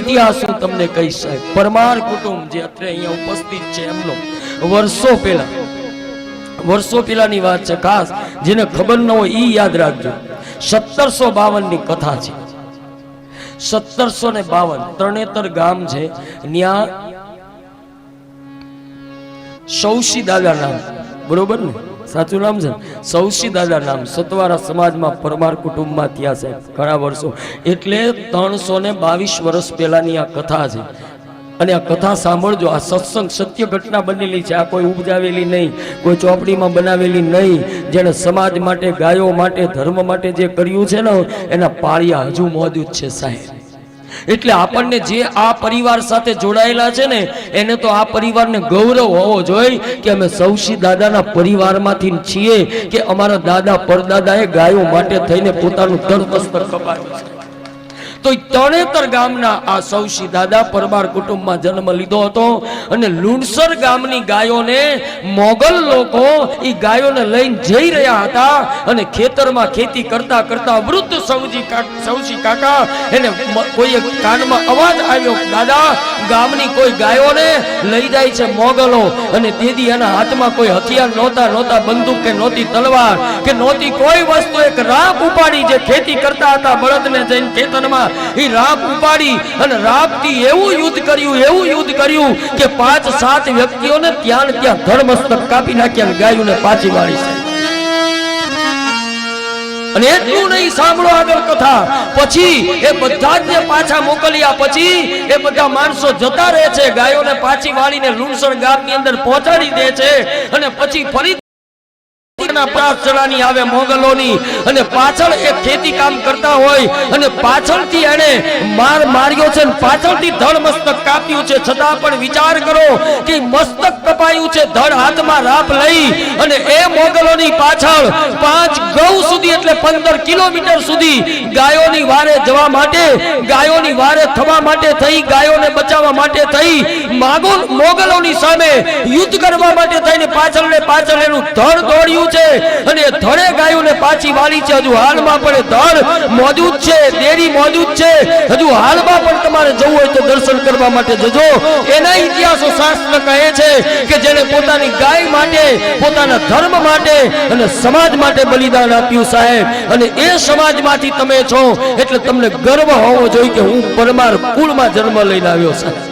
ઇતિહાસ હું તમને કહી સાહેબ. પરમાર કુટુંબ જે અત્યારે અહીંયા ઉપસ્થિત છે એમનો, વર્ષો પહેલા, વર્ષો પહેલાની વાત છે, ખાસ જેને ખબર ન હોય ઈ યાદ રાખજો. સત્તરસો બાવનની કથા છે. સત્તરસો ને બાવન, ત્રણેતર ગામ છે ત્યાં સૌશી દાદા નામ. બરોબર ને? સાચું નામ છે? સૌશી દાદા નામ સતવારા સમાજમાં પરમાર કુટુંબમાં થયા છે. ઘણા વર્ષો. એટલે ત્રણસો ને બાવીસ વર્ષ પહેલાની આ કથા છે. અને આ કથા સાંભળજો. આ સત્સંગ સત્ય ઘટના બનેલી છે. આ કોઈ ઉપજાવેલી નહીં. કોઈ ચોપડીમાં બનાવેલી નહીં. જેણે સમાજ માટે, ગાયો માટે, ધર્મ માટે જે કર્યું છે ને, એના પાળિયા હજુ મોજૂદ છે સાહેબ. એટલે આપણને જે આ પરિવાર સાથે જોડાયેલા છે ને, એને તો આ પરિવારને ગૌરવ હોવો જોઈએ કે અમે સૌશી દાદાના પરિવારમાંથી છીએ કે અમારા દાદા પરદાદાએ ગાયો માટે થઈને પોતાનું ધન મસ્તક કપાવ્યું છે. તો તણેતર ગામના આ સૌશી દાદા પરમાર કુટુંબમાં જન્મ લીધો હતો અને લુણસર ગામની ગાયોને મોગલ લોકો એ ગાયોને લઈને જઈ રહ્યા હતા અને ખેતરમાં ખેતી કરતા કરતા વૃદ્ધ સૌજી સૌશી કાકા એને કોઈ કાનમાં અવાજ આવ્યો, દાદા, ગામની કોઈ ગાયોને લઈ જાય છે મોગલો અને તેથી એના હાથમાં કોઈ હથિયાર નહોતા નહોતા બંદૂક કે નહોતી તલવાર કે નહોતી કોઈ વસ્તુ, એક રાપ ઉપાડી જે ખેતી કરતા હતા બળદને જઈને ખેતરમાં એ રાપ ઉપાડી અને રાપથી એવું યુદ્ધ કર્યું, એવું યુદ્ધ કર્યું કે પાંચ, સાત વ્યક્તિઓને ત્યાં ત્યાં ધર્મસ્તક કાપી નાખ્યા અને પાછી વાળી અને એટલું નહીં, સાંભળો આગળ કથા. પછી એ બધા જ પાછા મોકલ્યા, પછી એ બધા માણસો જતા રહે છે, ગાયોને પાછી વાળીને લુણસણ ગામની અંદર પહોંચાડી દે છે અને પછી ફરી ના પ્રાસ ચડાની આવે મોગલોની અને પાછળ એ ખેતી કામ કરતા હોય અને પાછળથી એને માર માર્યો છે અને પાછળથી ધડ મસ્તક કાપ્યું છે. છતાં પણ વિચાર કરો કે મસ્તક કપાયું છે ધડ હાથમાં રાપ લઈ અને એ મોગલોની પાછળ પાંચ ગૌ સુધી એટલે પંદર કિલોમીટર સુધી ગાયોની વારે જવા માટે, ગાયોની વારે થવા માટે થઈ, ગાયોને બચાવવા માટે થઈ, માગો મોગલોની સામે યુદ્ધ કરવા માટે થઈને પાછળ ને પાછળ એનું ધડ દોડ્યું છે. અને ધણે ગાયોને પાછી વાળી છે. હજુ હાલમાં પણ ધણ મોજૂદ છે. દેરી મોજૂદ છે. હજુ હાલમાં પણ તમારે જવું હોય તો દર્શન કરવા માટે જજો. એના ઇતિહાસો શાસ્ત્ર કહે છે કે જેને પોતાની ગાય માટે, પોતાના ધર્મ માટે અને સમાજ માટે બલિદાન આપ્યું સાહેબ. અને એ સમાજમાંથી તમે છો એટલે તમને ગર્વ હોવો જોઈએ કે હું પરમાર કુળમાં જન્મ લઈને આવ્યો સાહેબ.